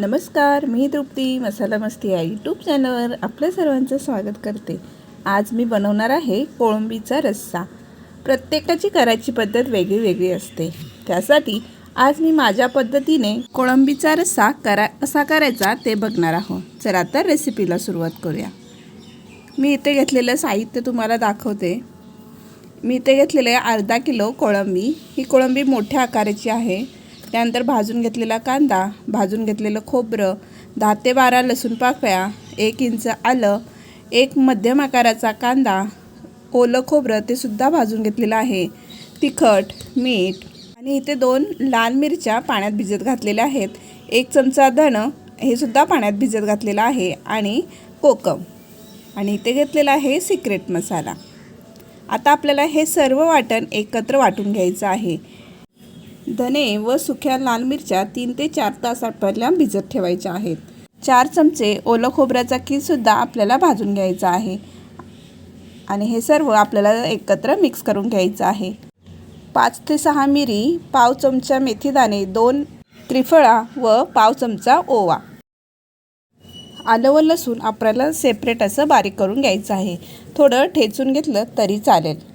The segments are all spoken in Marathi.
नमस्कार मी तृप्ती मसाला मस्ती या यूट्यूब चॅनलवर आपल्या सर्वांचं स्वागत करते. आज मी बनवणार आहे कोळंबीचा रस्सा. प्रत्येकाची करायची पद्धत वेगळी वेगळी असते. त्यासाठी आज मी माझ्या पद्धतीने कोळंबीचा रस्सा करा कसा करायचा ते बघणार आहोत. चला तर रेसिपीला सुरुवात करूया. मी इथे घेतलेलं साहित्य तुम्हाला दाखवते. मी इथे घेतलेले आहे अर्धा किलो कोळंबी. ही कोळंबी मोठ्या आकाराची आहे. त्यानंतर भाजून घेतलेला कांदा भाजून घेतलेलं खोबरं दहा ते बारा लसूण पाकळ्या एक इंच आलं एक मध्यम आकाराचा कांदा ओलं खोबरं ते सुद्धा भाजून घेतलेलं आहे. तिखट मीठ आणि इथे दोन लाल मिरच्या पाण्यात भिजत घातलेल्या आहेत. एक चमचा धणं हे सुद्धा पाण्यात भिजत घातलेलं आहे आणि कोकम. आणि इथे घेतलेला आहे सिक्रेट मसाला. आता आपल्याला हे सर्व वाटण एकत्र वाटून घ्यायचं आहे. धने व सुक्या लाल मिरच्या तीन ते चार तास आपल्याला भिजत ठेवायच्या आहेत. चार चमचे ओलं खोबऱ्याचा कीसुद्धा आपल्याला भाजून घ्यायचा आहे. आणि हे सर्व आपल्याला एकत्र मिक्स करून घ्यायचं आहे. पाच ते सहा मिरी पाव चमचा मेथीदाणे दोन त्रिफळा व पाव चमचा ओवा. आलं व लसूण आपल्याला सेपरेट असं बारीक करून घ्यायचं आहे. थोडं ठेचून घेतलं तरी चालेल.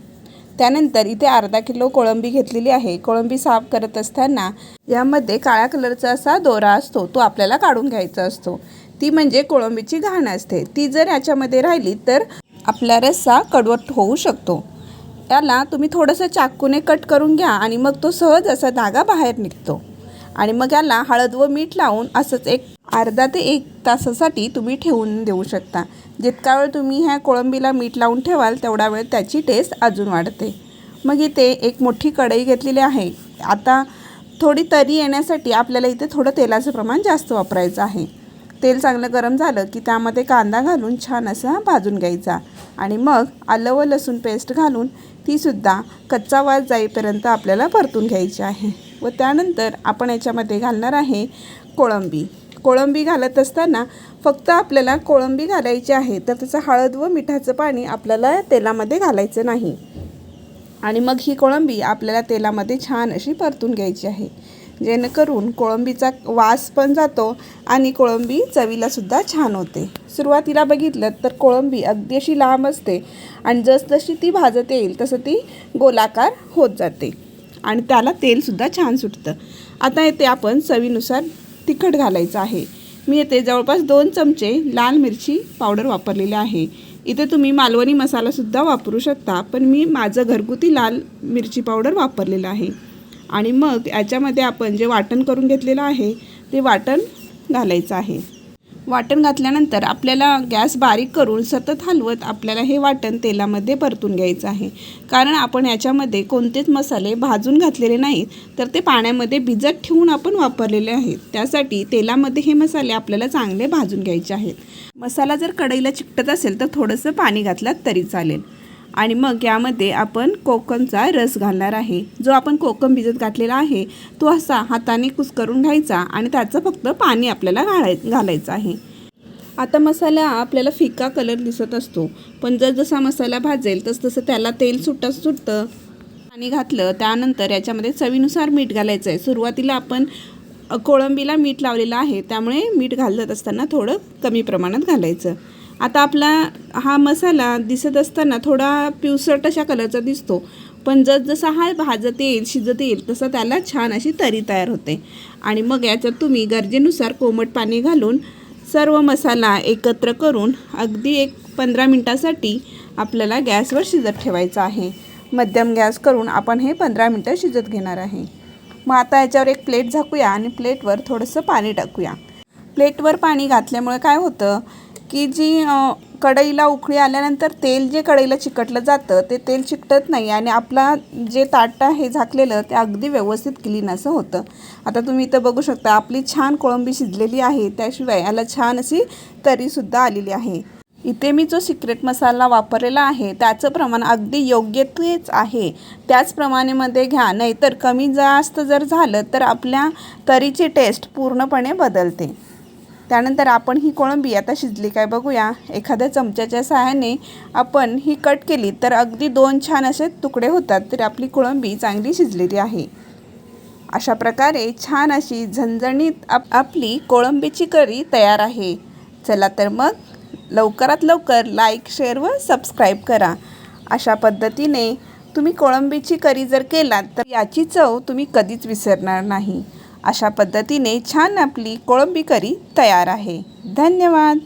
त्यानंतर इथे अर्धा किलो कोळंबी घेतलेली आहे. कोळंबी साफ करत असताना यामध्ये काळ्या कलरचा असा दोरा असतो तो आपल्याला काढून घ्यायचा असतो. ती म्हणजे कोळंबीची घाण असते. ती जर याच्यामध्ये राहिली तर आपला रस्सा कडवट होऊ शकतो. त्याला तुम्ही थोडंसं चाकूने कट करून घ्या आणि मग तो सहज असा धागा बाहेर निघतो. आणि मग याला हळद व मीठ लावून असंच एक अर्धा ते एक तासासाठी तुम्ही ठेवून देऊ शकता. जितका वेळ तुम्ही ह्या कोळंबीला मीठ लावून ठेवाल तेवढा वेळ त्याची टेस्ट अजून वाढते. मग इथे एक मोठी कढई घेतलेली आहे. आता थोडी तरी येण्यासाठी आपल्याला इथे थोडं तेलाचं प्रमाण जास्त वापरायचं आहे. तेल चांगलं गरम झालं की त्यामध्ये कांदा घालून छान असा भाजून घ्यायचा. आणि मग आलं व लसूण पेस्ट घालून तीसुद्धा कच्चा वास जाईपर्यंत आपल्याला परतून घ्यायची आहे. व त्यानंतर आपण याच्यामध्ये घालणार आहे कोळंबी. कोळंबी घालत असताना फक्त आपल्याला कोळंबी घालायची आहे तर त्याचं हळद व मिठाचं पाणी आपल्याला तेलामध्ये घालायचं नाही. आणि मग ही कोळंबी आपल्याला तेलामध्ये छान अशी परतून घ्यायची आहे. जेणेकरून कोळंबीचा वास पण जातो आणि कोळंबी चवीलासुद्धा छान होते. सुरुवातीला बघितलं तर कोळंबी अगदी अशी लांब असते आणि जसजशी ती भाजत येईल तसं ती गोलाकार होत जाते आणि त्याला तेलसुद्धा छान सुटतं. आता येते आपण चवीनुसार तिखट घालायचं आहे. मी येथे जवळपास दोन चमचे लाल मिरची पावडर वापरलेले आहे. इथे तुम्ही मालवणी मसालासुद्धा वापरू शकता पण मी माझं घरगुती लाल मिरची पावडर वापरलेलं आहे. आणि मग याच्यामध्ये आपण जे वाटण करून घेतलेलं आहे ते वाटण घालायचं आहे. वाटण घातल्यानंतर आपल्याला गॅस बारीक करून सतत हलवत आपल्याला हे वाटण तेलामध्ये परतून घ्यायचं आहे. कारण आपण याच्यामध्ये कोणतेच मसाले भाजून घातलेले नाहीत तर ते पाण्यामध्ये भिजत ठेवून आपण वापरलेले आहेत. त्यासाठी तेलामध्ये हे मसाले आपल्याला चांगले भाजून घ्यायचे आहेत. मसाला जर कढईला चिकटत असेल तर थोडंसं पाणी घातलात तरी चालेल. आणि मग यामध्ये आपण कोकमचा रस घालणार आहे. जो आपण कोकम भिजत घातलेला आहे तो असा हाताने कुस्करून घ्यायचा आणि त्याचं फक्त पाणी आपल्याला घालाय घालायचं आहे. आता मसाला आपल्याला फिका कलर दिसत असतो. पण जर जसा मसाला भाजेल तस तसं त्याला तेल सुटत सुटतं पाणी घातलं त्यानंतर याच्यामध्ये चवीनुसार मीठ घालायचं आहे सुरुवातीला आपण कोळंबीला मीठ लावलेलं आहे त्यामुळे मीठ घालत असताना थोडं कमी प्रमाणात घालायचं. आता आपला हा मसाला दिसत असताना थोडा पिवसट अशा कलरचा दिसतो. पण जसजसा हा भाजत येईल शिजत येईल तसं त्याला छान अशी तरी तयार होते. आणि मग याच्यात तुम्ही गरजेनुसार कोमट पाणी घालून सर्व मसाला एकत्र करून अगदी एक पंधरा मिनटासाठी आपल्याला गॅसवर शिजत ठेवायचं आहे. मध्यम गॅस करून आपण हे पंधरा मिनटं शिजत घेणार आहे. मग आता याच्यावर एक प्लेट झाकूया आणि प्लेटवर थोडंसं पाणी टाकूया. प्लेटवर पाणी घातल्यामुळे काय होतं? की जी कढईला उकळी आल्यानंतर तेल जे कढईला चिकटलं जातं ते तेल चिकटत नाही आणि आपला जे ताट आहे झाकलेलं ते अगदी व्यवस्थित क्लीन असं होतं. आता तुम्ही इथं बघू शकता आपली छान कोळंबी शिजलेली आहे त्याशिवाय याला छान अशी तरीसुद्धा आलेली आहे. इथे मी जो सिक्रेट मसाला वापरलेला आहे त्याचं प्रमाण अगदी योग्य तेच आहे त्याचप्रमाणेमध्ये घ्या नाहीतर कमी जास्त जर झालं तर आपल्या तरीची टेस्ट पूर्णपणे बदलते. त्यानंतर आपण ही कोळंबी आता शिजली काय बघूया. एखाद्या चमच्याच्या सहाय्याने आपण ही कट केली तर अगदी दोन छान असे तुकडे होतात तर आपली कोळंबी चांगली शिजलेली आहे. अशा प्रकारे छान अशी झणझणीत आप आपली कोळंबीची करी तयार आहे. चला तर मग लवकरात लवकर लाईक शेअर व सबस्क्राईब करा. अशा पद्धतीने तुम्ही कोळंबीची करी जर केलात तर याची चव तुम्ही कधीच विसरणार नाही. अशा पद्धतीने छान आपली कोळंबी करी तयार आहे. धन्यवाद.